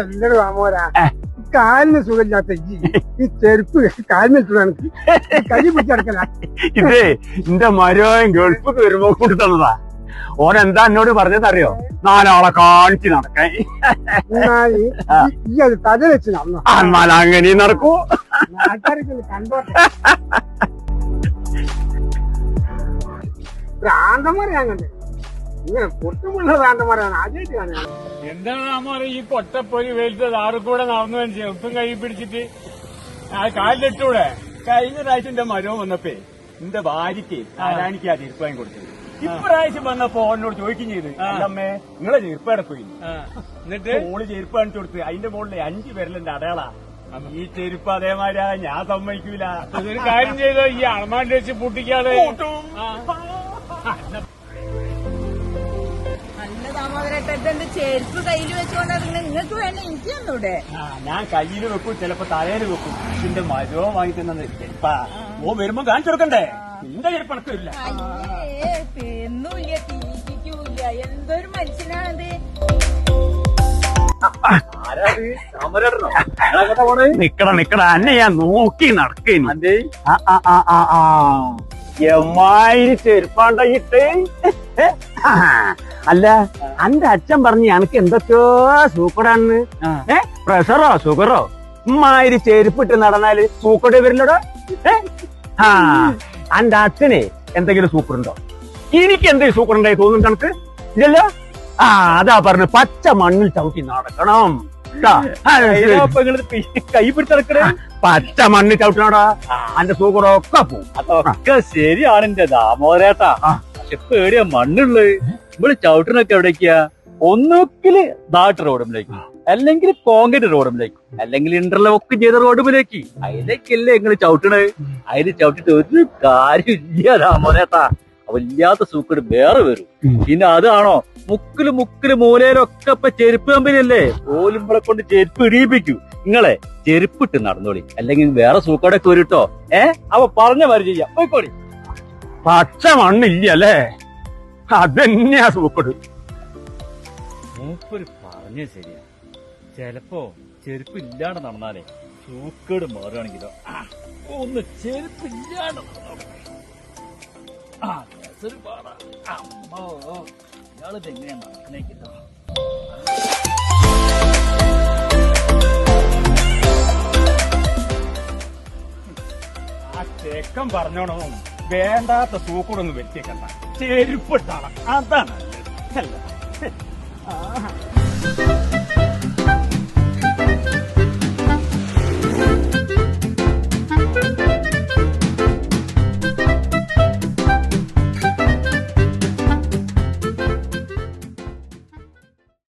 എന്തൊരു മാമോരാ. കാലിന് സുഖമില്ലാത്ത ഈ ചെരുപ്പ് കാലിന് ഇട്ടു എനിക്ക് കൈ പിടിച്ചെടുക്കല ഇതേ എന്റെ മരോൻ ഗൾഫ് വരുമ്പോ കൊണ്ട് തന്നതാ. ഓൻ എന്താ എന്നോട് പറഞ്ഞതറിയോ നാലാളെ കാണിച്ച് നടക്കാൻ. തല വെച്ച് എന്നാൽ അങ്ങനെ നടക്കൂ. ഭ്രാന്തന്മാരെ ഇങ്ങനെ പൊട്ടുമുള്ള ഭ്രാന്തന്മാരാണ് ആദ്യമായിട്ട് കാണുന്നത്. എന്താണ് നമ്മ ഈ പൊട്ടപ്പൊരി വെയിലത്ത് കൂടെ നടന്നു ചെറുപ്പം കൈ പിടിച്ചിട്ട്. ആ കാലിലിട്ടൂടെ. കഴിഞ്ഞ പ്രാവശ്യം എന്റെ മരവും വന്നപ്പേ എന്റെ ഭാര്യക്ക് ആരാണിക്ക് ആ തീർപ്പായും കൊടുത്തത്? ഇപ്രാവശ്യം വന്നപ്പോ എന്നോട് ചോദിക്കും ചെയ്ത്. അമ്മേ നിങ്ങളെ ചെരുപ്പാടെ പോയി എന്നിട്ട്? മോൾ ചെരുപ്പ് കാണിച്ചു കൊടുത്ത്. അതിന്റെ മുകളിൽ അഞ്ച് പേരിലെന്റെ അടയാളാ. ഈ ചെരുപ്പ് അതേമാതിരി ഞാൻ സമ്മതിക്കൂല. ഒരു കാര്യം ചെയ്തോ? ഈ അളമാണ്ടി വെച്ച് പൂട്ടിക്കാതെ. ഇതെന്റെ ചെരുപ്പ് കയ്യിൽ വെച്ചോണ്ടാ പിന്നെ നിങ്ങൾക്ക് വേണ്ട എനിക്ക് തന്നൂടെ? ഞാൻ കയ്യിൽ വെക്കും ചിലപ്പോ തലയിൽ വെക്കും. ഇതിന്റെ മരോ വാങ്ങി തന്നത് ചെരുപ്പാ ഓ വരുമ്പോ കാണിച്ചു കൊടുക്കണ്ടേ? നിന്റെ ചെരുപ്പണക്കും ഇല്ല തിന്നൂല്ല തീറ്റിക്കൂല്ല. എന്തൊരു മനുഷ്യനാണത്? നിക്കട നിക്കട. അന്നെ ഞാൻ നോക്കി നടക്കേനി. എമ്മായിരി ചെരുപ്പാണ്ടയിട്ട് അല്ല അന്റെ അച്ഛൻ പറഞ്ഞു എനക്ക് എന്തൊക്കെയോ സൂക്കടാണ് ഏ? പ്രഷറോ ഷുഗറോ ഉമ്മായിരി ചെരുപ്പിട്ട് നടന്നാൽ സൂക്കട് വരില്ലടോ. ഏ? ആ. അന്റെ അച്ഛനെ എന്തെങ്കിലും സൂക്കറുണ്ടോ എനിക്ക് എന്തെങ്കിലും സൂക്കറുണ്ടായി തോന്നുന്നുണ്ട് എനിക്ക് ഇല്ലല്ലോ? ആ അതാ പറഞ്ഞു പച്ച മണ്ണിൽ ചവിട്ടി നടക്കണം. കൈ പിടിച്ചെടുക്കണേ പച്ച മണ്ണിൽ ചവിട്ടണോടാ അന്റെ സൂക്കറൊക്കെ പോവും. അതൊക്കെ ശരിയാണ് എന്റെ ദാമോദരേട്ടാ. പക്ഷെ പേടിയാ മണ്ണുള്ളത് ഇവിടെ ചവിട്ടണൊക്കെ എവിടേക്കാ? ഒന്നുകിൽ ദാട്ട് റോഡിലേക്ക് അല്ലെങ്കിൽ കോൺക്രീറ്റ് റോഡിലേക്ക് അല്ലെങ്കിൽ ഇന്റർലോക്ക് ചെയ്ത റോഡിലേക്ക് അതിലേക്കല്ലേ നിങ്ങൾ ചവിട്ടണേ? അതിൽ ചവിട്ടിട്ട് ഒരു കാര്യമില്ല ദാമോദരേട്ടാ. വല്ലാത്ത സൂക്കട് വേറെ വരും. പിന്നെ അതാണോ? മുക്കിൽ മുക്കിൽ മൂലയിലൊക്കെ ഇപ്പൊ ചെരുപ്പ് കമ്പനിയല്ലേ? ഓലുമ്പളെ കൊണ്ട് ചെരുപ്പ് ഇടിയിപ്പിക്കൂ. നിങ്ങളെ ചെരുപ്പിട്ട് നടന്നോളി. അല്ലെങ്കിൽ വേറെ സൂക്കടൊക്കെ വരൂട്ടോ. ഏ? അവ പറഞ്ഞ മാതിരി ചെയ്യാം. പോയിക്കോളി. പച്ച മണ്ണില്ല അല്ലേ അതന്നെയാ സൂക്കട്. മൂപ്പര് പറഞ്ഞ ശരിയാ. ചെലപ്പോ ചെരുപ്പ് ഇല്ലാണ്ട് നടന്നാലേ സൂക്കേട് മാറുകയാണെങ്കിലോ. ഒന്ന് ചെരുപ്പ് ഇല്ലാണ്ട്. ആ. അതൊരു പാടാ അമ്മോ ഇയാളിത് എങ്ങനെയാ നടക്കണേക്കില്ലോ ആ ചേക്കം പറഞ്ഞോണോ വേണ്ടാത്ത സൂക്കൂടൊന്നും വെച്ചേക്കണ്ട. ചെരുപ്പിട്ടാണ് അതാണ് അല്ല.